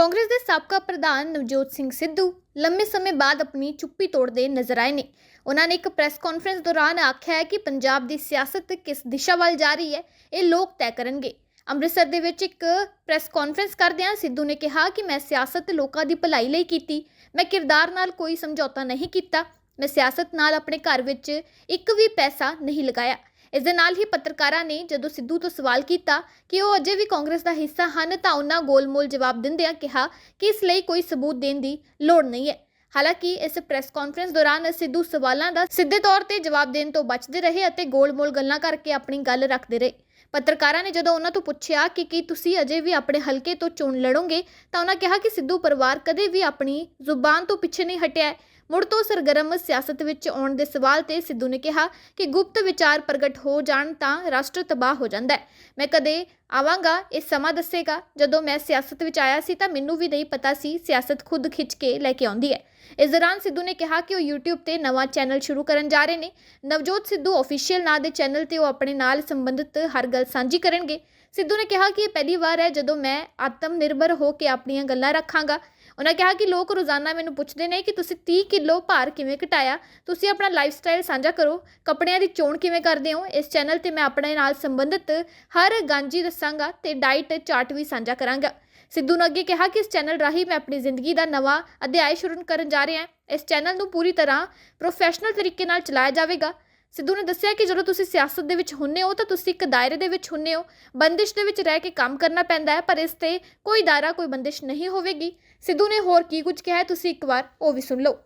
ਕਾਂਗਰਸ ਦੇ ਸਾਬਕਾ ਪ੍ਰਧਾਨ ਨਵਜੋਤ ਸਿੰਘ ਸਿੱਧੂ ਲੰਮੇ ਸਮੇਂ ਬਾਅਦ ਆਪਣੀ ਚੁੱਪੀ ਤੋੜਦੇ ਨਜ਼ਰ ਆਏ ਨੇ। ਉਹਨਾਂ ਨੇ ਇੱਕ ਪ੍ਰੈਸ ਕਾਨਫਰੰਸ ਦੌਰਾਨ ਆਖਿਆ ਹੈ ਕਿ ਪੰਜਾਬ ਦੀ ਸਿਆਸਤ ਕਿਸ ਦਿਸ਼ਾ ਵੱਲ ਜਾ ਰਹੀ ਹੈ, ਇਹ ਲੋਕ ਤੈਅ ਕਰਨਗੇ। ਅੰਮ੍ਰਿਤਸਰ ਦੇ ਵਿੱਚ ਇੱਕ ਪ੍ਰੈਸ ਕਾਨਫਰੰਸ ਕਰਦਿਆਂ ਸਿੱਧੂ ਨੇ ਕਿਹਾ ਕਿ ਮੈਂ ਸਿਆਸਤ ਲੋਕਾਂ ਦੀ ਭਲਾਈ ਲਈ ਕੀਤੀ, ਮੈਂ ਕਿਰਦਾਰ ਨਾਲ ਕੋਈ ਸਮਝੌਤਾ ਨਹੀਂ ਕੀਤਾ, ਮੈਂ ਸਿਆਸਤ ਨਾਲ ਆਪਣੇ ਘਰ ਵਿੱਚ ਇੱਕ ਵੀ ਪੈਸਾ ਨਹੀਂ ਲਗਾਇਆ। ਇਸ ਦੇ ਨਾਲ ਹੀ ਪੱਤਰਕਾਰਾਂ ਨੇ ਜਦੋਂ ਸਿੱਧੂ ਤੋਂ ਸਵਾਲ ਕੀਤਾ ਕਿ ਉਹ ਅਜੇ ਵੀ ਕਾਂਗਰਸ ਦਾ ਹਿੱਸਾ ਹਨ ਤਾਂ ਉਹਨਾਂ ਗੋਲਮੋਲ ਜਵਾਬ ਦਿੰਦਿਆਂ ਕਿਹਾ ਕਿ ਇਸ ਲਈ ਕੋਈ ਸਬੂਤ ਦੇਣ ਦੀ ਲੋੜ ਨਹੀਂ ਹੈ। ਹਾਲਾਂਕਿ ਇਸ ਪ੍ਰੈਸ ਕਾਨਫਰੰਸ ਦੌਰਾਨ ਸਿੱਧੂ ਸਵਾਲਾਂ ਦਾ ਸਿੱਧੇ ਤੌਰ ਤੇ ਜਵਾਬ ਦੇਣ ਤੋਂ ਬਚਦੇ ਰਹੇ ਅਤੇ ਗੋਲ ਮੋਲ ਗੱਲਾਂ ਕਰਕੇ ਆਪਣੀ ਗੱਲ ਰੱਖਦੇ ਰਹੇ। ਪੱਤਰਕਾਰਾਂ ਨੇ ਜਦੋਂ ਉਹਨਾਂ ਤੋਂ ਪੁੱਛਿਆ ਕਿ ਕੀ ਤੁਸੀਂ ਅਜੇ ਵੀ ਆਪਣੇ ਹਲਕੇ ਤੋਂ ਚੋਣ ਲੜੋਗੇ ਤਾਂ ਉਹਨਾਂ ਕਿਹਾ ਕਿ ਸਿੱਧੂ ਪਰਿਵਾਰ ਕਦੇ ਵੀ ਆਪਣੀ ਜ਼ੁਬਾਨ ਤੋਂ ਪਿੱਛੇ ਨਹੀਂ ਹਟਿਆ ਮੁੜ ਤੋਂ ਸਰਗਰਮ ਸਿਆਸਤ ਵਿੱਚ ਆਉਣ ਦੇ ਸਵਾਲ ਤੇ ਸਿੱਧੂ ਨੇ ਕਿਹਾ ਕਿ ਗੁਪਤ ਵਿਚਾਰ ਪ੍ਰਗਟ ਹੋ ਜਾਣ ਤਾਂ ਰਾਸ਼ਟਰ ਤਬਾਹ ਹੋ ਜਾਂਦਾ ਹੈ। ਮੈਂ ਕਦੇ ਆਵਾਂਗਾ, ਇਹ ਸਮਾਂ ਦੱਸੇਗਾ। ਜਦੋਂ ਮੈਂ ਸਿਆਸਤ ਵਿੱਚ ਆਇਆ ਸੀ ਤਾਂ ਮੈਨੂੰ ਵੀ ਨਹੀਂ ਪਤਾ ਸੀ ਸਿਆਸਤ ਖੁਦ ਖਿੱਚ ਕੇ ਲੈ ਕੇ ਆਉਂਦੀ ਹੈ। ਇਸ ਦੌਰਾਨ ਸਿੱਧੂ ਨੇ ਕਿਹਾ ਕਿ ਉਹ YouTube ਤੇ ਨਵਾਂ ਚੈਨਲ ਸ਼ੁਰੂ ਕਰਨ ਜਾ ਰਹੇ ਨੇ। ਨਵਜੋਤ ਸਿੱਧੂ ਅਫੀਸ਼ੀਅਲ ਨਾਂ ਦੇ ਚੈਨਲ ਤੇ ਉਹ ਆਪਣੇ ਨਾਲ ਸੰਬੰਧਿਤ ਹਰ ਗੱਲ ਸਾਂਝੀ ਕਰਨਗੇ। ਸਿੱਧੂ ਨੇ ਕਿਹਾ ਕਿ ਇਹ ਪਹਿਲੀ ਵਾਰ ਹੈ ਜਦੋਂ ਮੈਂ ਆਤਮ ਨਿਰਭਰ ਹੋ ਕੇ ਆਪਣੀਆਂ ਗੱਲਾਂ ਰੱਖਾਂਗਾ। ਉਹਨਾਂ ਕਿਹਾ ਕਿ ਲੋਕ ਰੋਜ਼ਾਨਾ ਮੈਨੂੰ ਪੁੱਛਦੇ ਨੇ ਕਿ ਤੁਸੀਂ 30 ਕਿਲੋ ਭਾਰ ਕਿਵੇਂ ਘਟਾਇਆ? ਤੁਸੀਂ ਆਪਣਾ ਲਾਈਫ ਸਟਾਈਲ ਸਾਂਝਾ ਕਰੋ। ਕੱਪੜਿਆਂ ਦੀ ਚੋਣ ਕਿਵੇਂ ਕਰਦੇ ਹੋ? ਇਸ ਚੈਨਲ ਤੇ ਮੈਂ ਆਪਣੇ ਨਾਲ ਸੰਬੰਧਿਤ ਹਰ ਗਾਂਜੀ ਦੱਸਾਂਗਾ ਤੇ ਡਾਈਟ ਚਾਰਟ ਵੀ ਸਾਂਝਾ ਕਰਾਂਗਾ। ਸਿੱਧੂ ਨੇ ਅੱਗੇ ਕਿਹਾ ਕਿ ਇਸ ਚੈਨਲ ਰਾਹੀਂ ਮੈਂ ਆਪਣੀ ਜ਼ਿੰਦਗੀ ਦਾ ਨਵਾਂ ਅਧਿਆਇ ਸ਼ੁਰੂ ਕਰਨ ਜਾ ਰਿਹਾ ਹਾਂ। ਇਸ ਚੈਨਲ ਨੂੰ ਪੂਰੀ ਤਰ੍ਹਾਂ ਪ੍ਰੋਫੈਸ਼ਨਲ ਤਰੀਕੇ ਨਾਲ ਚਲਾਇਆ ਜਾਵੇਗਾ। ਸਿੱਧੂ ਨੇ ਦੱਸਿਆ ਕਿ ਜਦੋਂ ਤੁਸੀਂ ਸਿਆਸਤ ਦੇ ਵਿੱਚ ਹੁੰਨੇ ਹੋ ਤਾਂ ਤੁਸੀਂ ਇੱਕ ਦਾਇਰੇ ਦੇ ਵਿੱਚ ਹੁੰਨੇ ਹੋ। ਬੰਦਿਸ਼ ਦੇ ਵਿੱਚ ਰਹਿ ਕੇ ਕੰਮ ਕਰਨਾ ਪੈਂਦਾ ਹੈ, ਪਰ ਇਸ ਤੇ ਕੋਈ ਦਾਇਰਾ, ਕੋਈ ਬੰਦਿਸ਼ ਨਹੀਂ ਹੋਵੇਗੀ। ਸਿੱਧੂ ਨੇ ਹੋਰ ਕੀ ਕੁਝ ਕਿਹਾ ਤੁਸੀਂ ਇੱਕ ਵਾਰ ਉਹ ਵੀ ਸੁਣ ਲਓ।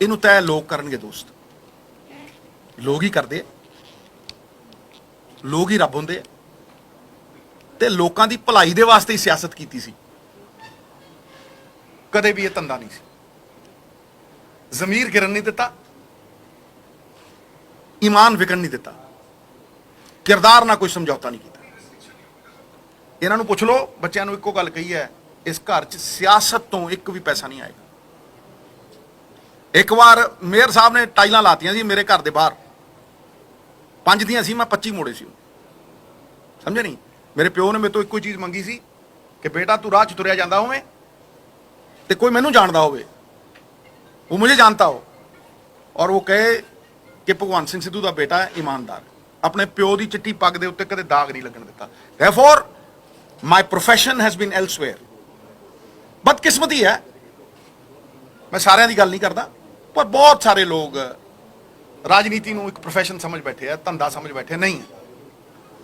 ਇਹਨੂੰ ਤੈ ਲੋਕ ਕਰਨਗੇ ਦੋਸਤ। ਲੋਕ ਹੀ ਕਰਦੇ ਲੋਕ ਹੀ ਰੱਬ ਹੁੰਦੇ ਤੇ ਲੋਕਾਂ ਦੀ ਭਲਾਈ ਦੇ ਵਾਸਤੇ ਹੀ ਸਿਆਸਤ ਕੀਤੀ ਸੀ। ਕਦੇ ਵੀ ਇਹ ਧੰਦਾ ਨਹੀਂ ਸੀ। ਜ਼ਮੀਰ ਗਿਰਨ ਨਹੀਂ ਦਿੱਤਾ। ਈਮਾਨ ਵਿਕਣ ਨਹੀਂ ਦਿੱਤਾ। ਕਿਰਦਾਰ ਨਾਲ ਕੋਈ ਸਮਝੌਤਾ ਨਹੀਂ ਕੀਤਾ। ਇਹਨਾਂ ਨੂੰ ਪੁੱਛ ਲਓ, ਬੱਚਿਆਂ ਨੂੰ ਇੱਕੋ ਗੱਲ ਕਹੀ ਹੈ, ਇਸ ਘਰ 'ਚ ਸਿਆਸਤ ਤੋਂ ਇੱਕ ਵੀ ਪੈਸਾ ਨਹੀਂ ਆਏਗਾ। ਇੱਕ ਵਾਰ ਮੇਅਰ ਸਾਹਿਬ ਨੇ ਟਾਈਲਾਂ ਲਾਤੀਆਂ ਸੀ ਮੇਰੇ ਘਰ ਦੇ ਬਾਹਰ। ਪੰਜ ਦੀਆਂ ਸੀ, ਮੈਂ 25 ਮੋੜੇ ਸੀ ਸਮਝੇ ਨਹੀਂ? ਮੇਰੇ ਪਿਓ ਨੇ ਮੇਰੇ ਤੋਂ ਇੱਕੋ ਹੀ ਚੀਜ਼ ਮੰਗੀ ਸੀ ਕਿ ਬੇਟਾ ਤੂੰ ਰਾਹ 'ਚ ਤੁਰਿਆ ਜਾਂਦਾ ਹੋਵੇਂ ਤੇ ਕੋਈ ਮੈਨੂੰ ਜਾਣਦਾ ਹੋਵੇ। ਉਹ ਮੈਨੂੰ ਜਾਣਦਾ ਹੋ ਔਰ ਉਹ ਕਹੇ ਕਿ ਭਗਵਾਨ ਸਿੰਘ ਸਿੱਧੂ ਦਾ ਬੇਟਾ ਹੈ ਇਮਾਨਦਾਰ। ਆਪਣੇ ਪਿਓ ਦੀ ਚਿੱਟੀ ਪੱਗ ਦੇ ਉੱਤੇ ਕਦੇ ਦਾਗ ਨਹੀਂ ਲੱਗਣ ਦਿੱਤਾ। ਥੈਰਫੋਰ ਮਾਈ profession has been elsewhere. ਬਦਕਿਸਮਤੀ ਹੈ। ਮੈਂ ਸਾਰਿਆਂ ਦੀ ਗੱਲ ਨਹੀਂ ਕਰਦਾ ਪਰ ਬਹੁਤ ਸਾਰੇ ਲੋਕ ਰਾਜਨੀਤੀ ਨੂੰ ਇੱਕ profession ਸਮਝ ਬੈਠੇ ਆ ਧੰਦਾ ਸਮਝ ਬੈਠੇ ਨਹੀਂ। ਹੈ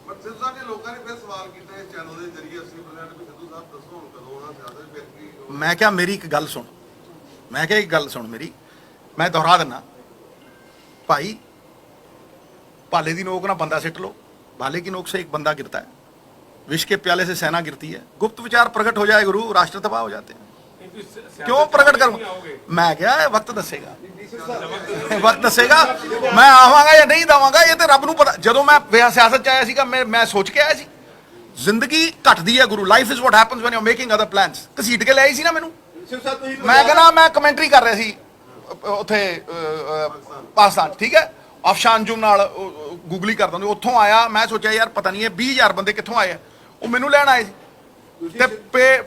ਪਰ ਸਿੱਧੂ ਸਾਹਿਬ ਨੇ ਲੋਕਾਂ ਨੇ ਫਿਰ ਸਵਾਲ ਕੀਤਾ ਇਸ ਚੈਨਲ ਦੇ ਜ਼ਰੀਏ 80% ਵੀ ਸਿੱਧੂ ਸਾਹਿਬ ਦੱਸੋ ਹੁਣ ਕਦੋਂ ਆਉਣਾ ਸਿਆਸਤ ਫਿਰ ਕੀ ਮੈਂ ਕਿਹਾ ਮੇਰੀ ਇੱਕ ਗੱਲ ਸੁਣ। ਮੈਂ ਕਿਹਾ ਇੱਕ ਗੱਲ ਸੁਣ ਮੇਰੀ। ਮੈਂ ਦੁਹਰਾ ਦਿੰਨਾ ਭਾਈ ਭਾਲੇ ਦੀ ਨੋਕ ਨਾ ਬੰਦਾ ਸਿੱਟ ਲੋ भाले की नोक से एक बंदा गिरता है विष के प्याले से सेना गिरती है गुप्त विचार प्रकट हो जाए गुरु राष्ट्र तबाह हो जाते हैं क्यों प्रकट करूं मैं क्या है वक्त दसेगा ਵਕਤ ਦੱਸੇਗਾ ਮੈਂ ਆਵਾਂਗਾ ਜਾਂ ਨਹੀਂ ਦਵਾਂਗਾ ਇਹ ਤੇ ਰੱਬ ਨੂੰ ਪਤਾ ਜਦੋਂ ਮੈਂ ਵਿਆਹ ਸਿਆਸਤ ਚ ਆਇਆ ਸੀਗਾ ਮੈਂ ਮੈਂ ਸੋਚ ਕੇ ਆਇਆ ਸੀ ਜ਼ਿੰਦਗੀ ਘਟਦੀ ਹੈ ਗੁਰੂ life is what happens when you making other plans ਘਸੀਟ ਕੇ ਲਿਆਈ ਸੀ ਨਾ ਮੈਨੂੰ ਸਿੱਧੂ ਸਾਹਿਬ ਤੁਸੀਂ ਮੈਂ ਕਹਿੰਦਾ ਮੈਂ ਕਮੈਂਟਰੀ ਕਰ ਰਿਹਾ ਸੀ ਅ, ਉੱਥੇ ਪਾਕਿਸਤਾਨ ਠੀਕ ਹੈ? ਅਫਸ਼ਾਨ ਜੁਮ ਨਾਲ ਗੂਗਲੀ ਕਰਦਾ ਹੁੰਦਾ। ਉੱਥੋਂ ਆਇਆ ਮੈਂ ਸੋਚਿਆ ਯਾਰ ਪਤਾ ਨਹੀਂ ਇਹ 20000 ਬੰਦੇ ਕਿੱਥੋਂ ਆਏ ਆ? ਉਹ ਮੈਨੂੰ ਲੈਣ ਆਏ ਸੀ। ਤੇ